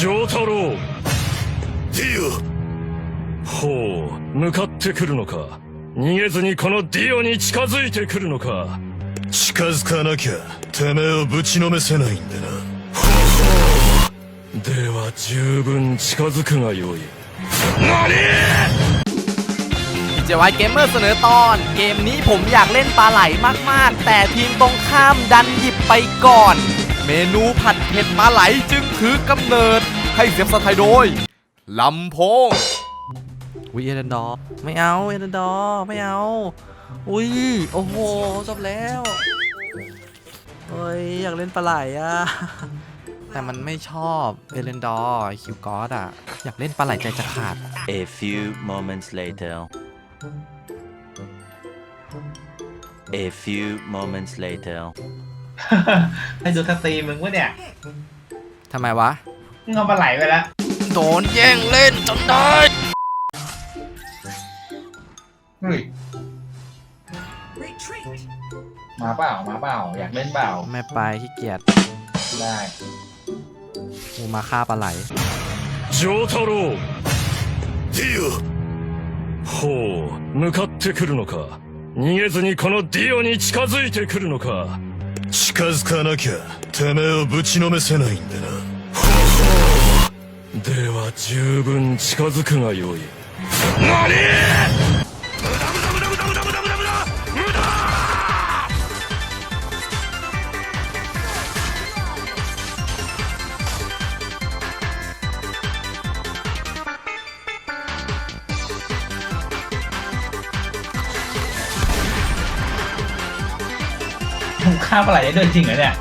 丈太郎ディほう向かってくるのか逃げずにこのディオに近づいてくるのかオ近づかなきゃてめえをぶちのめせないんでなでは十分近づくがよい何 ดีเจไวเกมเมอร์เสนอตอน เกมนี้ผมอยากเล่นปลาไหลมาก ๆ แต่ทีมตรงข้ามดันหยิบไปก่อน เมนูผัดเผ็ดปลาไหลจึงถือกำเนิด ให้เสียงสไทยโดยลำโพงวิเอเดนดอร์ไม่เอาเอเดนดอร์ไม่เอา อุ้ยโอ้โหจบแล้วเฮ้ยอยากเล่นปลาไหลอะแต่มันไม่ชอบเอเลนดอร์คิวกอสอะอยากเล่นปลาไหลใจจะขาด A few moments later. A few moments later. ให้ดูสตรีมมึงวะเนี่ย ทำไมวะ มึงเอาปลาไหลไปแล้ว โดนแย่งเล่นจนได้ เฮ้ยมาเปล่า มาเปล่า อยากเล่นเปล่า ไม่ไปขี้เกียจ ได้ กูมาฆ่าปลาไหล 丈太郎ディほう向かってくるのか逃げずにこのディオに近づいてくるのかオ 近づかなきゃてめえをぶちのめせないんでな。では十分近づくがよい。何 มึงฆ่าปลาไหลได้ด้วยจริงเหรอเนี่ย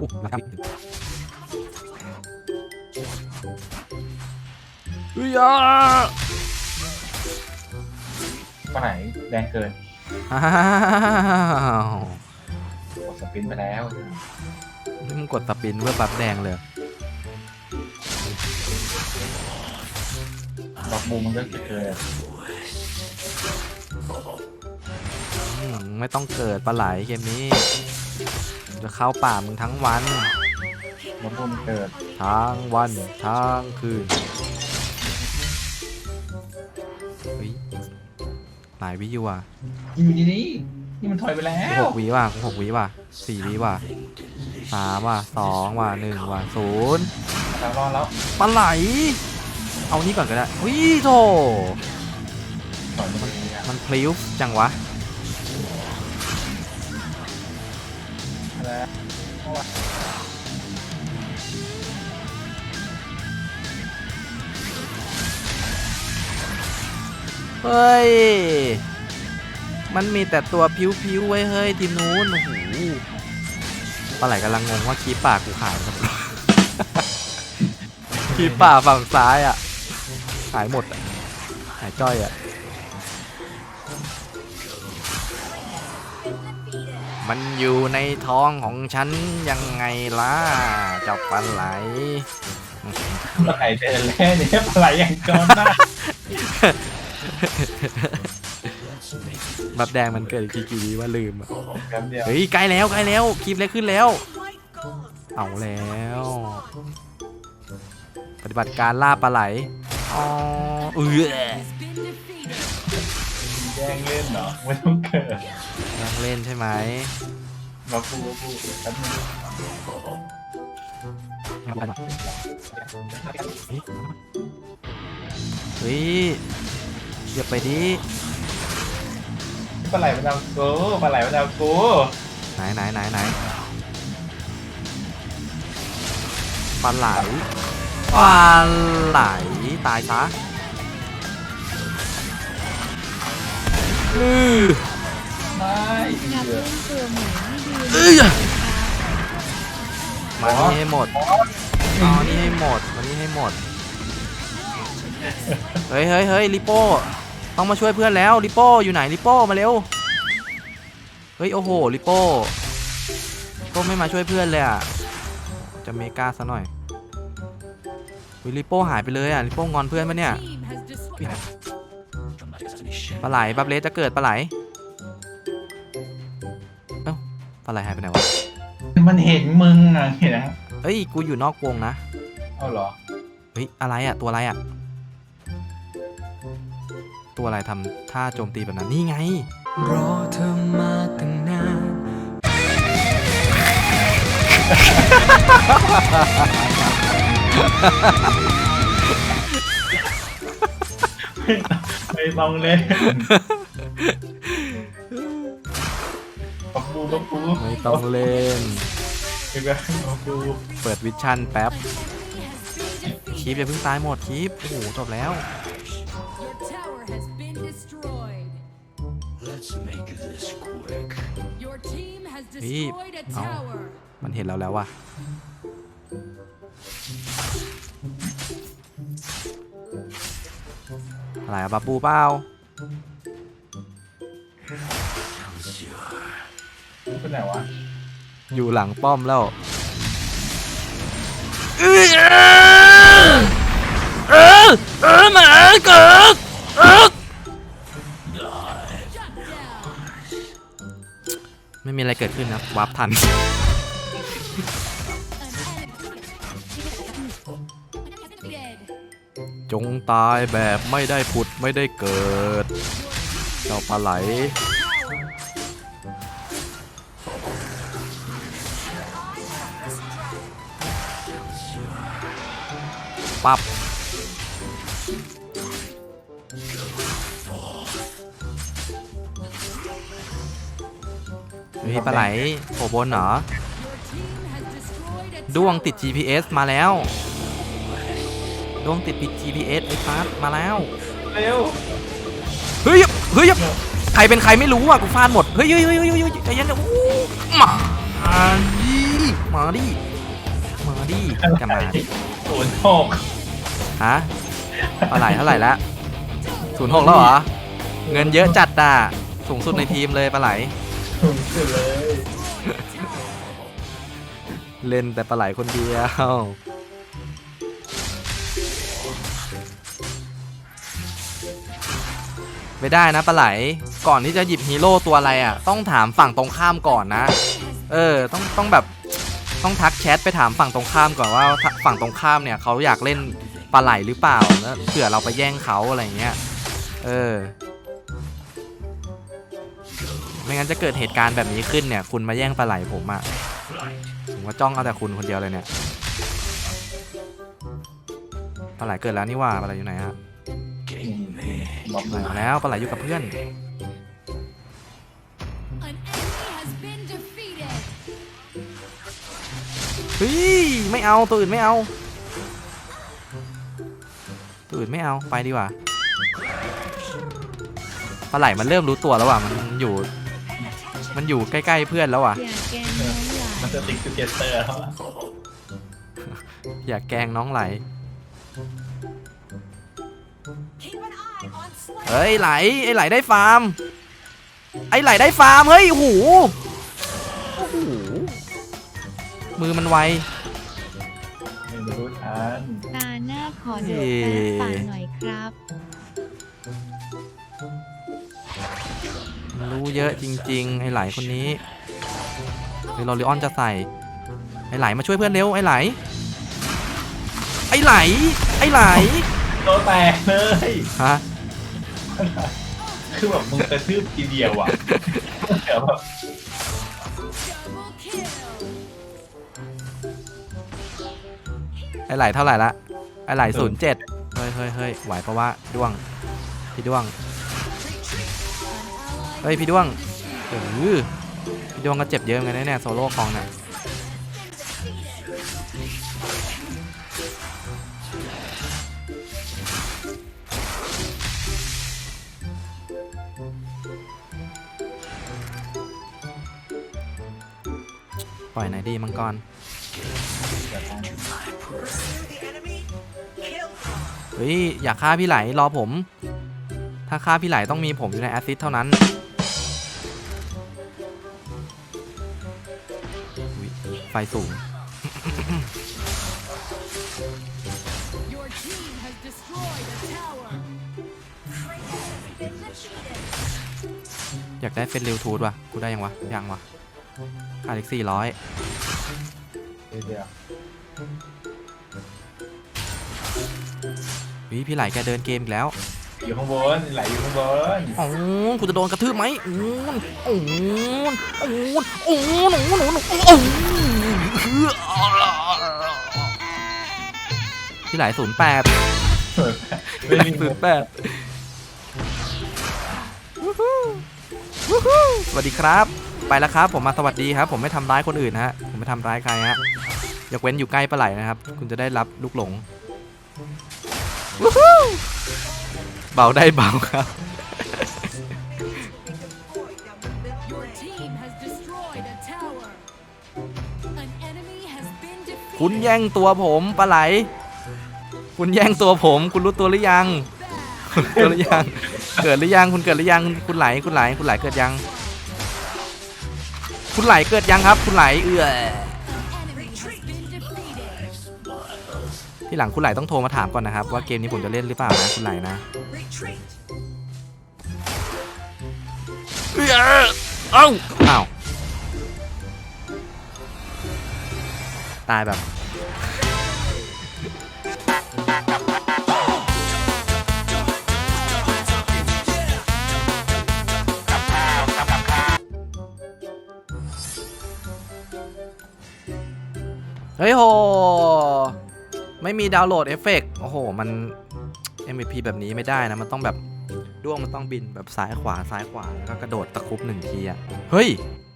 อุ๊ยนะครับเฮ้ยอะปลาไหลแรงเกินอ้าว กดสปินไปแล้ว นี่มึงกดสปินเพื่อบัฟแดงเลยดอกบูมมันก็เกินอืมไม่ต้องเกิดปลาไหลเกมนี้จะเข้าป่ามึงทั้งวันดอกบูมมันเกิดทั้งวันทั้งคืนเฮ้ยหลายวิอยู่อะยิงดีนี่นี่มันถอยไปแล้กูวหกวิว่ะกูหกวิว่ะสี่วิว่ะ สามว่ะสองว่ะหนึ่งว่ะศูนย์ตามรอดแล้วปลาไหล เอานี่ก่อนก็ได้อุ้ยโถถอยมันดีอะมันพลิ้วจังวะแล้วเฮ้ย มันมีแต่ตัวพิ้วๆไว้เฮ้ยทีมนู้นโอ้โห ปลาไหลกำลังงงว่าคีป่ากูขายหมดคีป่าฝั่งซ้ายอะหายหมดอะหายจ้อยอะ มันอยู่ในท้องของฉันยังไงล่ะเจ้าปลาไหลปลาไหลเดินแล้วเนี่ยปลาไหลอย่างก้อนหน้า บบแดงมันเกิดกี่กี่วิว่าลืมอะแป๊บเดียวเฮ้ยใกล้แล้วใกล้แล้วคลิปเล็กขึ้นแล้ว เอาแล้ว ปฏิบัติการล่าปลาไหลอ๋อเออแย่งเล่นเหรอไม่ต้องเกิดยังเล่นใช่ไหมมาพูดพูดแป๊บนึงเฮ้ยอย่าไปดิ ปลาไหลมันเอากูปลาไหลมันเอากูไหนไหนไหนไหนปลาไหลปลาไหลตายซะอือไม่อยากเดือเล่นตัวใหม่ให้ดีเอ้ยมานี่ให้หมดเอานี่ให้หมดมานี่ให้หมด เฮ้ยเฮ้ยเฮ้ยลิโป้ ต้องมาช่วยเพื่อนแล้วลิโป้อยู่ไหนลิโป้มาเร็ว เฮ้ยโอ้โหลิโป้ลิโป้ไม่มาช่วยเพื่อนเลยอะ จะเมกาซะหน่อยวิลิโป้หายไปเลยอะลิโป้งอนเพื่อนปะเนี่ย Team has พี่นะปลาไหลบับเลสจะเกิดปลาไหล เอ้าปลาไหลหายไปไหนวะ มันเห็นมึงอะเห็นนะเอ้ย กูอยู่นอกวงนะ เอาเหรอ เฮ้ย อะไรอะตัวอะไรอะ ตัวอะไรทำท่าโจมตีแบบนั้นนี่ไง รอเธอมาตั้งนานไม่ต้องเล่นปับปูปับปูไม่ต้องเล่นเห็นไหมปับปูเปิดวิชั่นแป๊บคีปอย่าเพิ่งตายหมดคีปโอ้โหจบแล้ว team has Beep. destroyed a Oh. tower. มันเห็นเราแล้วว่ะอะไรอะบาปูเปล่าเป็นไหนวะ อยู่หลังป้อมแล้ว ไม่มีอะไรเกิดขึ้นนะวาร์ปทัน จงตายแบบไม่ได้ผุดไม่ได้เกิดเจ้าปลาไหล ปับ เฮ้ยปลาไหลโผล่บนเหรอ Your team has destroyed a ด้วงติด tower. GPS มาแล้วด้วงติดปิด GPS ไอ้ฟาสมาแล้วเร็วเฮ้ยเฮ้ยใครเป็นใครไม่รู้อะกูฟาดหมดเฮ้ยเฮ้ยเฮ้ยเฮ้ยเฮ้ยใจเย็นนะอู้มาดิมาดิมาดิจะมาดิศูนย์หกฮะเท่าไหร่เท่าไหร่ละศูนย์หกแล้วเหรอเงินเยอะจัดอะสูงสุดในทีมเลยปลาไหล ศูนย์สุดเลยเล่นแต่ปลาไหลคนเดียว ไม่ได้นะปลาไหล ก่อนที่จะหยิบฮีโร่ตัวอะไรอะ ต้องถามฝั่งตรงข้ามก่อนนะ เออ ต้องต้องแบบ ต้องทักแชทไปถามฝั่งตรงข้ามก่อนว่าฝั่งตรงข้ามเนี่ยเขาอยากเล่นปลาไหลหรือเปล่าแล้วเผื่อเราไปแย่งเขาอะไรเงี้ย เออ ไม่งั้นจะเกิดเหตุการณ์แบบนี้ขึ้นเนี่ย คุณมาแย่งปลาไหลผมอะผมก็จ้องเอาแต่คุณคนเดียวเลยเนี่ยปลาไหลเกิดแล้วนี่ว่าปลาไหลอยู่ไหนฮะมปลาไหลมาแล้วปลาไหลอยู่กับเพื่อนเฮ้ยไม่เอาตัวอื่นไม่เอาตัวอื่นไม่เอาไปดีกว่าปลาไหลมันเริ่มรู้ตัวแล้วว่ะมันอยู่ มันอยู่ใกล้ๆเพื่อนแล้วว่ะ อย่าแกล้งน้องหลานมันจะติ๊กสเก็ตเตอร์แล้วอะอย่าแกล้งน้องไหล Keep an eye on Slayer. เฮ้ยไหลไอ้ไหลได้ฟาร์ม ไอ้ไหลได้ฟาร์มเฮ้ยโอ้โหโอ้โหมือมันไว ไม่รู้ทันตาหน้าขอโดดแป๊บป่าหน่อยครับมัน รู้เยอะจริง ๆ ไอ้ไหลคนนี้เดี๋ยวเราลิออนจะใส่ ไอ้ไหลมาช่วยเพื่อนเร็ว ไอ้ไหล ไอ้ไหล ไอ้ไหลโตแตกเลย ฮะ คือแบบมึงกระทืบทีเดียวอะเดี๋ยวแบบ Double kill. ไอ้ไหลเท่าไหร่ละ ไอ้ไหลศูนย์เจ็ดเฮ้ยเฮ้ยเฮ้ยไหวปะวะด้วง พี่ด้วง An ally เฮ้ยพี่ด้วงเออพี่ด้วงก็เจ็บเยอะเหมือนกันนะเนี่ยโซโล่คองเนี่ยปล่อยไหนดีมังกรเฮ้ย อยากฆ่าพี่ไหลรอผม ถ้าฆ่าพี่ไหลต้องมีผมอยู่ในแอสซิสเท่านั้น ไฟสูง อยากได้เป็นรลวทูดว่ะ กูได้ยังวะ ยังวะคาเล็กซี่ร้อยววิพี่ไหลแกเดินเกมอีกแล้ว อยู่ข้างบนไหลอยู่ข้างบนอ๋อกูจะโดนกระทืบไหมอืมอืมอืมอืมอืมอืมอืมพี่ไหลศูนย์แปดไม่มีศูนย์แปดสวัสดีครับ ไปแล้วครับ ผมมาสวัสดีครับ ผมไม่ทำร้ายคนอื่นฮะ ผมไม่ทำร้ายใครฮะยกเว้นอยู่ใกล้ปลาไหลนะครับ คุณจะได้รับลูกหลงวู้ฮู้ เบาได้เบาครับ Your team has destroyed a tower. An enemy has been defeated. คุณแย่งตัวผมปลาไหล คุณแย่งตัวผม คุณรู้ตัวหรือยังคุณรู้ตัวหรือยัง เกิดหรือยัง คุณเกิดหรือยัง คุณไหล คุณไหล คุณไหลเกิดยัง คุณไหลเกิดยังครับ คุณไหลเอือ ที่หลังคุณไหลต้องโทรมาถามก่อนนะครับ ว่าเกมนี้ผมจะเล่นหรือเปล่านะคุณไหลนะเอื้อเอ้าอ้าวตายแบบเฮ้ยโห ไม่มีดาวน์โหลดเอฟเฟกต์โอ้โห มัน MVP แบบนี้ไม่ได้นะ มันต้องแบบด้วงมันต้องบินแบบซ้ายขวาซ้ายขวา แล้วก็กระโดดตะครุบหนึ่งทีอะเฮ้ย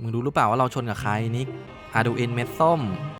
มึงรู้หรือเปล่าว่าเราชนกับใครนิกอาดูอินเม็ดส้ม